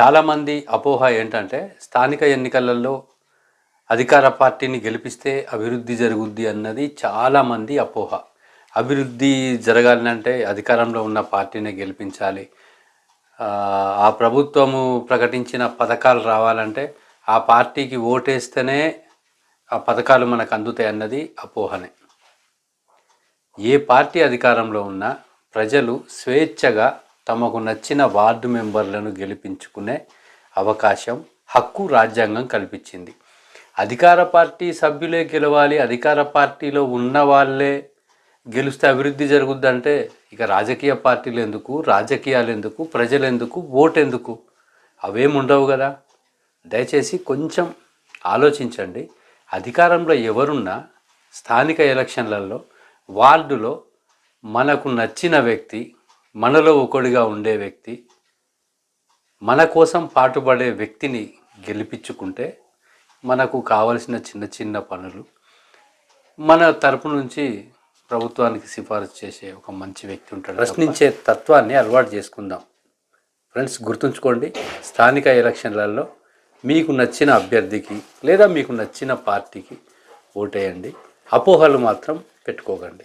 చాలామంది అపోహ ఏంటంటే స్థానిక ఎన్నికలలో అధికార పార్టీని గెలిపిస్తే అభివృద్ధి జరుగుద్ది అన్నది చాలామంది అపోహ. అభివృద్ధి జరగాలంటే అధికారంలో ఉన్న పార్టీని గెలిపించాలి. ఆ, ఆ ప్రభుత్వము ప్రకటించిన పథకాలు రావాలంటే ఆ పార్టీకి ఓటేస్తేనే ఆ పథకాలు మనకు అందుతాయి అన్నది అపోహనే. ఏ పార్టీ అధికారంలో ఉన్నా ప్రజలు స్వేచ్ఛగా తమకు నచ్చిన వార్డు మెంబర్లను గెలిపించుకునే అవకాశం హక్కు రాజ్యాంగం కల్పించింది. అధికార పార్టీ సభ్యులే గెలవాలి అధికార పార్టీలో ఉన్న వాళ్ళే గెలిస్తే అభివృద్ధి జరుగుద్దంటే ఇక రాజకీయ పార్టీలు ఎందుకు రాజకీయాలు ఎందుకు ప్రజలు ఎందుకు ఓటు ఎందుకు? అవేం ఉండవు కదా. దయచేసి కొంచెం ఆలోచించండి. అధికారంలో ఎవరున్నా స్థానిక ఎలక్షన్లలో వార్డులో మనకు నచ్చిన వ్యక్తి మనలో ఒకడిగా ఉండే వ్యక్తి మన కోసం పాటుపడే వ్యక్తిని గెలిపించుకుంటే మనకు కావలసిన చిన్న చిన్న పనులు మన తరపు నుంచి ప్రభుత్వానికి సిఫారసు చేసే ఒక మంచి వ్యక్తి ఉంటాడు. ప్రశ్నించే తత్వాన్ని అలవాటు చేసుకుందాం. ఫ్రెండ్స్ గుర్తుంచుకోండి స్థానిక ఎలక్షన్లలో మీకు నచ్చిన అభ్యర్థికి లేదా మీకు నచ్చిన పార్టీకి ఓటేయండి. అపోహలు మాత్రం పెట్టుకోకండి.